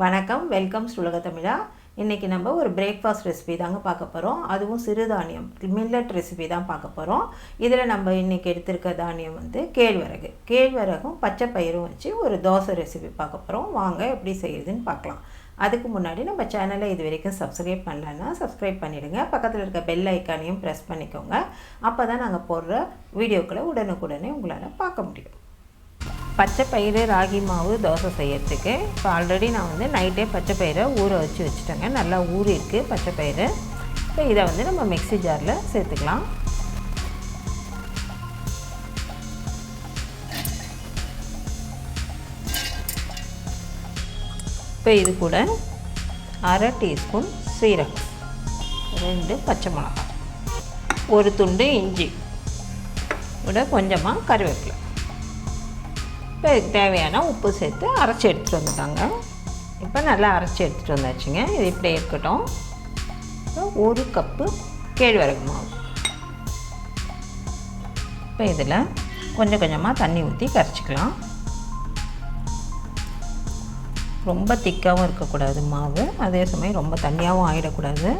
வணக்கம் வெல்கம் சுலக தமிழா. இன்றைக்கி நம்ம ஒரு பிரேக்ஃபாஸ்ட் ரெசிபி தாங்க பார்க்க போகிறோம் அதுவும் சிறுதானியம் மில்லட் ரெசிபி தான் பார்க்க போகிறோம் இதில் நம்ம இன்றைக்கி எடுத்திருக்க தானியம் வந்து கேழ்வரகு. கேழ்வரகும் பச்சை பயிரும் வச்சு ஒரு தோசை ரெசிபி பார்க்க போகிறோம் வாங்க எப்படி செய்யுதுன்னு பார்க்கலாம். அதுக்கு முன்னாடி நம்ம சேனலை இது வரைக்கும் சப்ஸ்கிரைப் பண்ணலன்னா சப்ஸ்கிரைப் பண்ணிவிடுங்க பக்கத்தில் இருக்க பெல் ஐக்கானையும் ப்ரெஸ் பண்ணிக்கோங்க. அப்போ தான் நாங்கள் போடுற வீடியோக்களை உடனுக்குடனே உங்களால் பார்க்க முடியும். பச்சை பயிறு ராகி மாவு தோசை செய்யறதுக்கு. இப்போ ஆல்ரெடி நான் வந்து நைட்டே பச்சை பயிரை ஊற வச்சு வச்சுட்டேங்க. நல்லா ஊறி இருக்குது பச்சை பயிறு. இப்போ இதை வந்து நம்ம மிக்ஸி ஜாரில் சேர்த்துக்கலாம். இப்போ இது கூட அரை டீஸ்பூன் சீரகம் ரெண்டு பச்சை மிளகாய் ஒரு துண்டு இஞ்சி. விட கொஞ்சமாக கருவேப்பிலை. இப்போ இதுக்கு தேவையான உப்பு சேர்த்து அரைச்சி எடுத்துகிட்டு வந்துட்டாங்க. இப்போ நல்லா அரைச்சி எடுத்துகிட்டு வந்தாச்சுங்க. இது இப்படியே இருக்கட்டும். இப்போ ஒரு கப்பு கேழ்வரகு மாவு. இப்போ இதில் கொஞ்சம் கொஞ்சமாக தண்ணி ஊற்றி கரைச்சிக்கலாம். ரொம்ப திக்காகவும் இருக்கக்கூடாது மாவு. அதே சமயம் ரொம்ப தண்ணியாகவும் ஆகிடக்கூடாது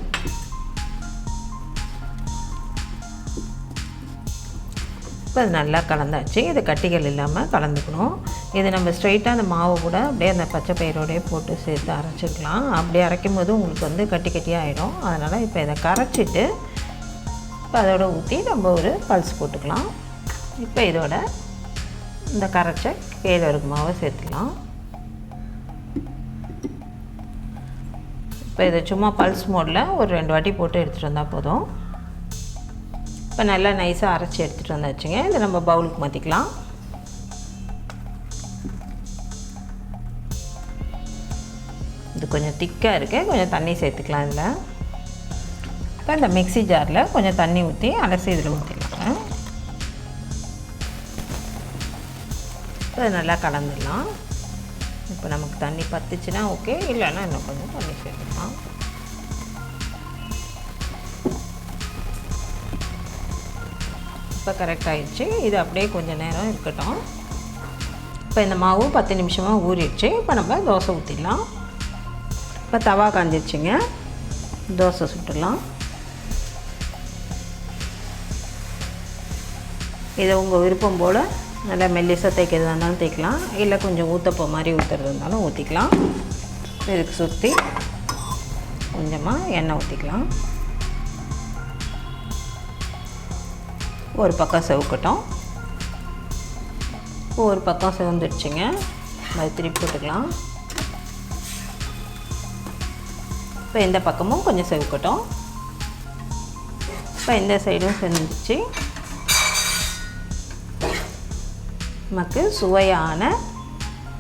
இப்போ அது நல்லா கலந்தாச்சு. இது கட்டிகள் இல்லாமல் கலந்துக்கணும். இது நம்ம ஸ்ட்ரைட்டாக அந்த மாவை கூட அப்படியே அந்த பச்சை பயிரோடையே போட்டு சேர்த்து அரைச்சிக்கலாம். அப்படி அரைக்கும் போது உங்களுக்கு வந்து கட்டி கட்டியாக ஆகிடும் அதனால் இப்போ இதை கரைச்சிட்டு இப்போ அதோட ஊற்றி நம்ம ஒரு பல்ஸ் போட்டுக்கலாம். இப்போ இதோட இந்த கரைச்ச கேழ்வரகு மாவை சேர்த்துக்கலாம். இப்போ இதை சும்மா பல்ஸ் மோடில் ஒரு ரெண்டு வாட்டி போட்டு எடுத்துகிட்டு வந்தால் போதும். இப்போ நல்லா நைஸாக அரைச்சி எடுத்துகிட்டு வந்தாச்சுங்க. இதை நம்ம பவுலுக்கு மாற்றிக்கலாம் இது கொஞ்சம் திக்காக இருக்குது கொஞ்சம் தண்ணி சேர்த்துக்கலாம் இதில். இப்போ இந்த மிக்ஸி ஜாரில் கொஞ்சம் தண்ணி ஊற்றி அலசி இதில் ஊற்றிக்கலாம் இப்போ நல்லா கலந்துடலாம். இப்போ நமக்கு தண்ணி பத்துச்சுன்னா ஓகே இல்லைன்னா இன்னும் கொஞ்சம் தண்ணி சேர்த்துக்கலாம். இப்போ கரெக்ட் ஆகிடுச்சு இது அப்படியே கொஞ்சம் நேரம் இருக்கட்டும். இப்போ இந்த மாவு பத்து நிமிஷமாக ஊறிடுச்சு. இப்போ நம்ம தோசை ஊற்றிடலாம் இப்போ தவா காஞ்சிடுச்சுங்க தோசை சுட்டுடலாம். இதை உங்கள் விருப்பம் போல் நல்லா மெல்லிசாக தைக்கிறதா இருந்தாலும் தைக்கலாம் இல்லை கொஞ்சம் ஊற்றப்போ மாதிரி ஊற்றுறது இருந்தாலும் ஊற்றிக்கலாம் இதுக்கு சுற்றி கொஞ்சமாக எண்ணெய் ஊற்றிக்கலாம் ஒரு பக்கம் செவக்கட்டும். ஒரு பக்கம் செவந்துடுச்சுங்க. அது திருப்பி போட்டுக்கலாம். இப்போ இந்த பக்கமும் கொஞ்சம் செவக்கட்டும். இப்போ இந்த சைடும் செஞ்சிச்சு நமக்கு சுவையான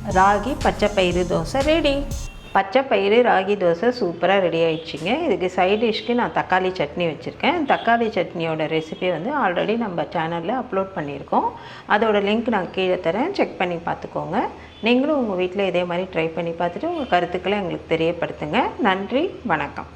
ராகி பச்சை பயிறு தோசை ரெடி. பச்சை பயிறு ராகி தோசை சூப்பராக ரெடி ஆயிடுச்சுங்க. இதுக்கு சைட் டிஷ்க்கு நான் தக்காளி சட்னி வச்சுருக்கேன். தக்காளி சட்னியோட ரெசிபி வந்து ஆல்ரெடி நம்ம சேனலில் அப்லோட் பண்ணியிருக்கோம். அதோட லிங்க் நான் கீழே தரேன். செக் பண்ணி பார்த்துக்கோங்க. நீங்களும் உங்கள் வீட்டில் இதே மாதிரி ட்ரை பண்ணி பார்த்துட்டு உங்கள் கருத்துக்களை எங்களுக்கு தெரியப்படுத்துங்க. நன்றி வணக்கம்.